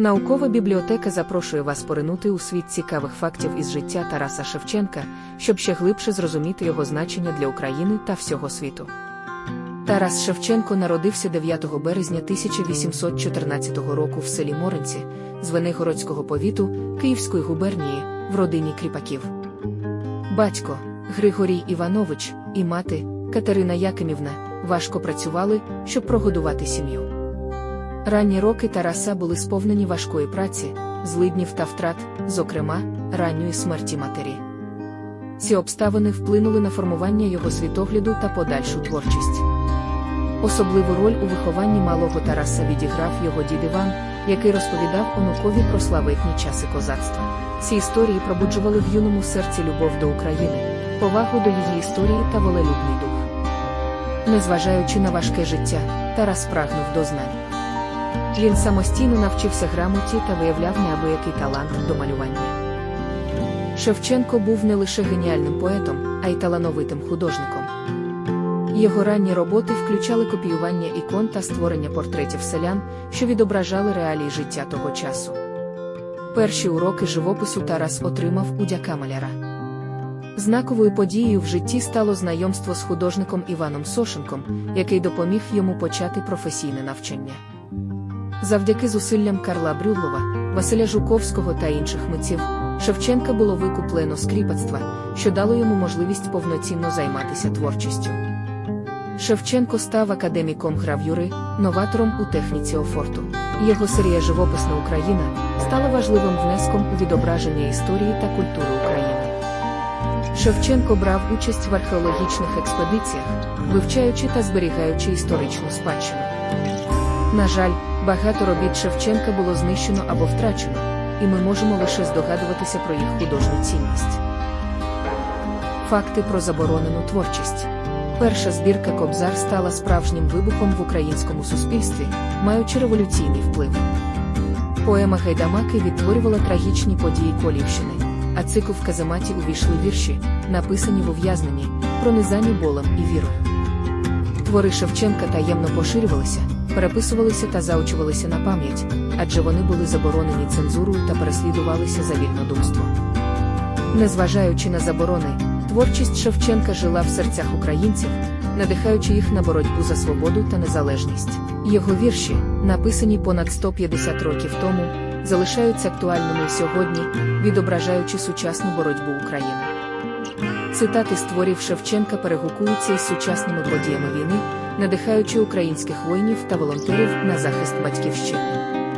Наукова бібліотека запрошує вас поринути у світ цікавих фактів із життя Тараса Шевченка, щоб ще глибше зрозуміти його значення для України та всього світу. Тарас Шевченко народився 9 березня 1814 року в селі Моринці, Звенигородського повіту Київської губернії, в родині кріпаків. Батько Григорій Іванович і мати Катерина Якимівна важко працювали, щоб прогодувати сім'ю. Ранні роки Тараса були сповнені важкої праці, злиднів та втрат, зокрема, ранньої смерті матері. Ці обставини вплинули на формування його світогляду та подальшу творчість. Особливу роль у вихованні малого Тараса відіграв його дід Іван, який розповідав онукові про славетні часи козацтва. Ці історії пробуджували в юному серці любов до України, повагу до її історії та волелюбний дух. Незважаючи на важке життя, Тарас прагнув до знань. Він самостійно навчився грамоті та виявляв неабиякий талант до малювання. Шевченко був не лише геніальним поетом, а й талановитим художником. Його ранні роботи включали копіювання ікон та створення портретів селян, що відображали реалії життя того часу. Перші уроки живопису Тарас отримав у дяка маляра. Знаковою подією в житті стало знайомство з художником Іваном Сошенком, який допоміг йому почати професійне навчання. Завдяки зусиллям Карла Брюдлова, Василя Жуковського та інших митців, Шевченка було викуплено скріпацтва, що дало йому можливість повноцінно займатися творчістю. Шевченко став академіком гравюри, новатором у техніці офорту. Його серія Живописна Україна стала важливим внеском у відображення історії та культури України. Шевченко брав участь в археологічних експедиціях, вивчаючи та зберігаючи історичну спадщину. На жаль, багато робіт Шевченка було знищено або втрачено, і ми можемо лише здогадуватися про їх художню цінність. Факти про заборонену творчість. Перша збірка Кобзар стала справжнім вибухом в українському суспільстві, маючи революційний вплив. Поема Гайдамаки відтворювала трагічні події Колівщини, а цикл в казематі увійшли вірші, написані в ув'язненні, пронизані болем і вірою. Твори Шевченка таємно поширювалися, переписувалися та заучувалися на пам'ять, адже вони були заборонені цензурою та переслідувалися за вільнодумство. Незважаючи на заборони, творчість Шевченка жила в серцях українців, надихаючи їх на боротьбу за свободу та незалежність. Його вірші, написані понад 150 років тому, залишаються актуальними сьогодні, відображаючи сучасну боротьбу України. Цитати з творів Шевченка перегукуються із сучасними подіями війни, надихаючи українських воїнів та волонтерів на захист батьківщини.